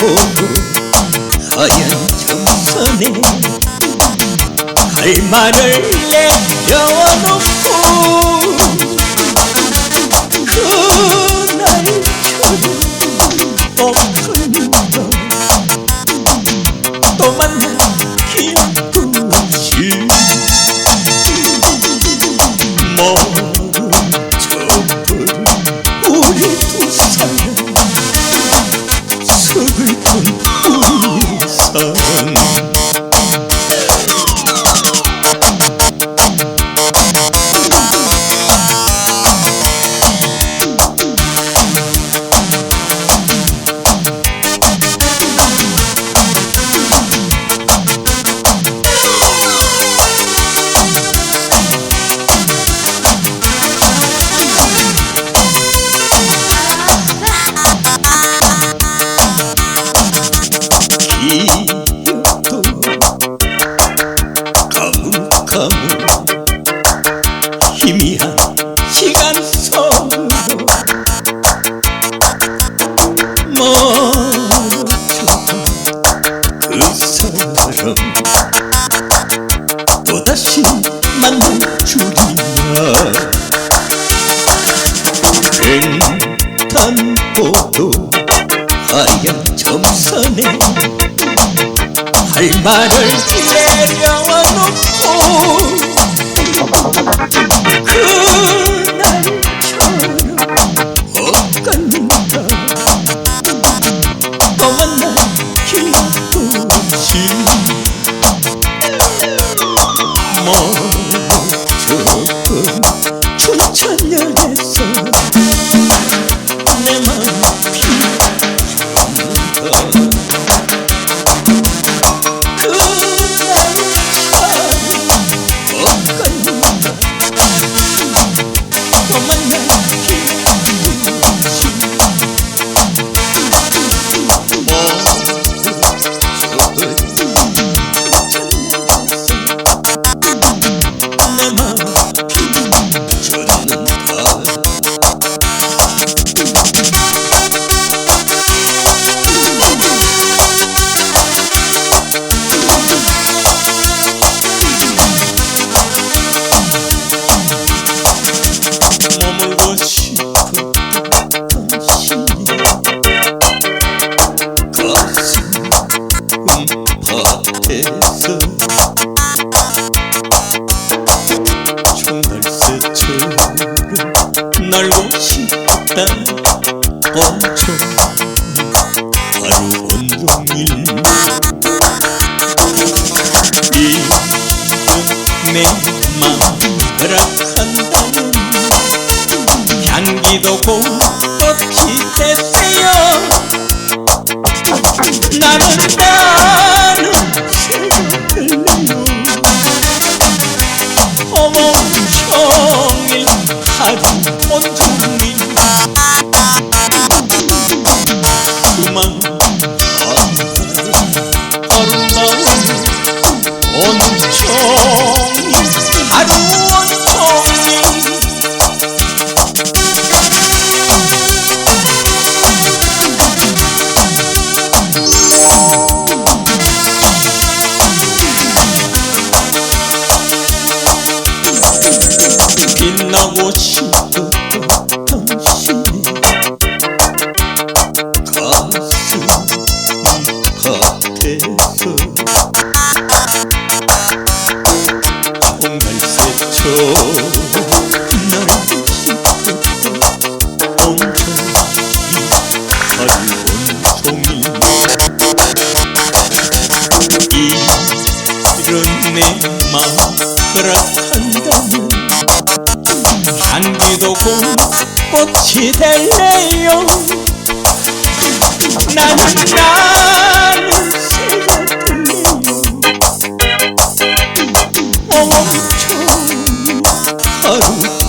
보고 하얀 참선에 할 말을 내려놓고 횡단보도 하얀 점선에 할 말을 내려놓고 그날처럼 엇갈린다 또 만나 없이 멈춰 밭에서 총갈새처럼 날고 싶다. 엄청 하루 온종일 이내 마음 허락한다면 향기도 꽃이 빛나고 싶었 허락한다면 향기도 고운 꽃이 될래요? 나는 새가 들려요. 어멈청 하루